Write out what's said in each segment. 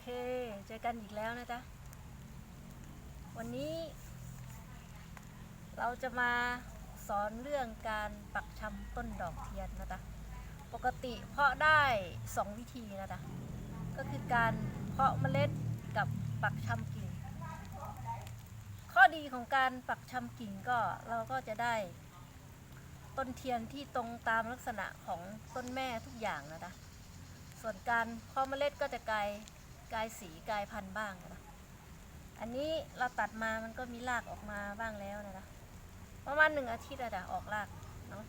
เค เจอกันอีกแล้วนะจ๊ะ วันนี้ เราจะมาสอนเรื่องการปักชำต้นดอกเทียนนะจ๊ะ ปกติเพาะได้สองวิธีนะจ๊ะ ก็คือการเพาะเมล็ดกับปักชำกิ่ง ข้อดีของการปักชำกิ่งก็เราก็จะได้ ต้นเทียนที่ตรงตามลักษณะของต้นแม่ทุกอย่างนะจ๊ะส่วนการเพาะเมล็ดก็จะไกล กายสีกายพันธุ์บ้างนะอันนี้เราตัดมามันก็มีรากออกมาบ้างแล้วนะนะประมาณหนึ่งอาทิตย์อะจ้ะออกรากเนาะ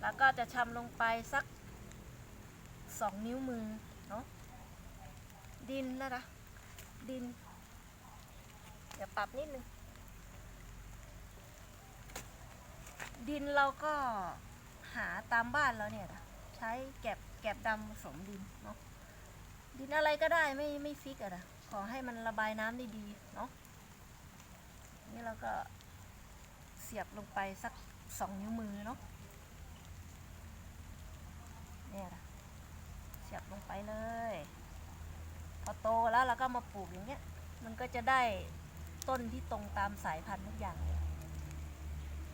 แล้วก็จะชำลงไปสักสองนิ้วมือเนาะดินนะนะดินเดี๋ยวปรับนิดนึงดินเราก็หาตามบ้านเราเนี่ย ใช้แกบแกบดำผสมดินเนาะ ดินอะไรก็ได้ไม่ไม่ฟิกอะนะขอให้มันระบายน้ำได้ดีเนาะนี่เราก็เสียบลงไปสักสองนิ้วมือเนาะเนี่ยนะเสียบลงไปเลย พอโตแล้วเราก็มาปลูกอย่างเงี้ย มันก็จะได้ต้นที่ตรงตามสายพันธุ์ทุกอย่างเลย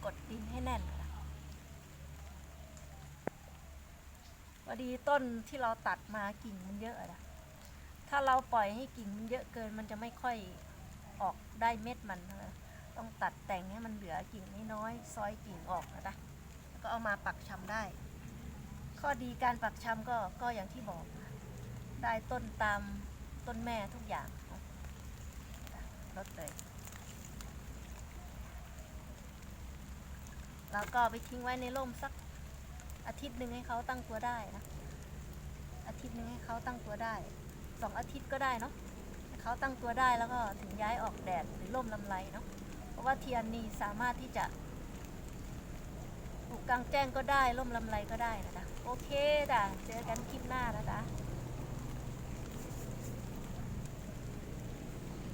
กดดินให้แน่นนะพอดีต้นที่เราตัดมากิ่งมันเยอะอะนะ ถ้าเราปล่อยให้กิ่งมันเยอะเกินมันจะไม่ค่อยออกได้เม็ดมันนะต้องตัดแต่งให้มันเหลือกิ่งน้อยๆซอยกิ่งออกนะจ๊ะก็เอามาปักชำได้ ข้อดีการปักชำก็ก็อย่างที่บอก ได้ต้นตามต้นแม่ทุกอย่างลดเลยแล้วก็ไปทิ้งไว้ในร่มสักอาทิตย์หนึ่งให้เขาตั้งตัวได้นะ อาทิตย์หนึ่งให้เขาตั้งตัวได้ สองอาทิตย์ก็ได้เนาะเขาตั้งตัวได้แล้วก็ถึงย้ายออกแดดหรือร่มลำไรเนาะเพราะว่าเทียนนี่สามารถที่จะปลูกกลางแจ้งก็ได้ร่มลำไรก็ได้นะจ๊ะโอเคจ้ะเจอกันคลิปหน้านะคะ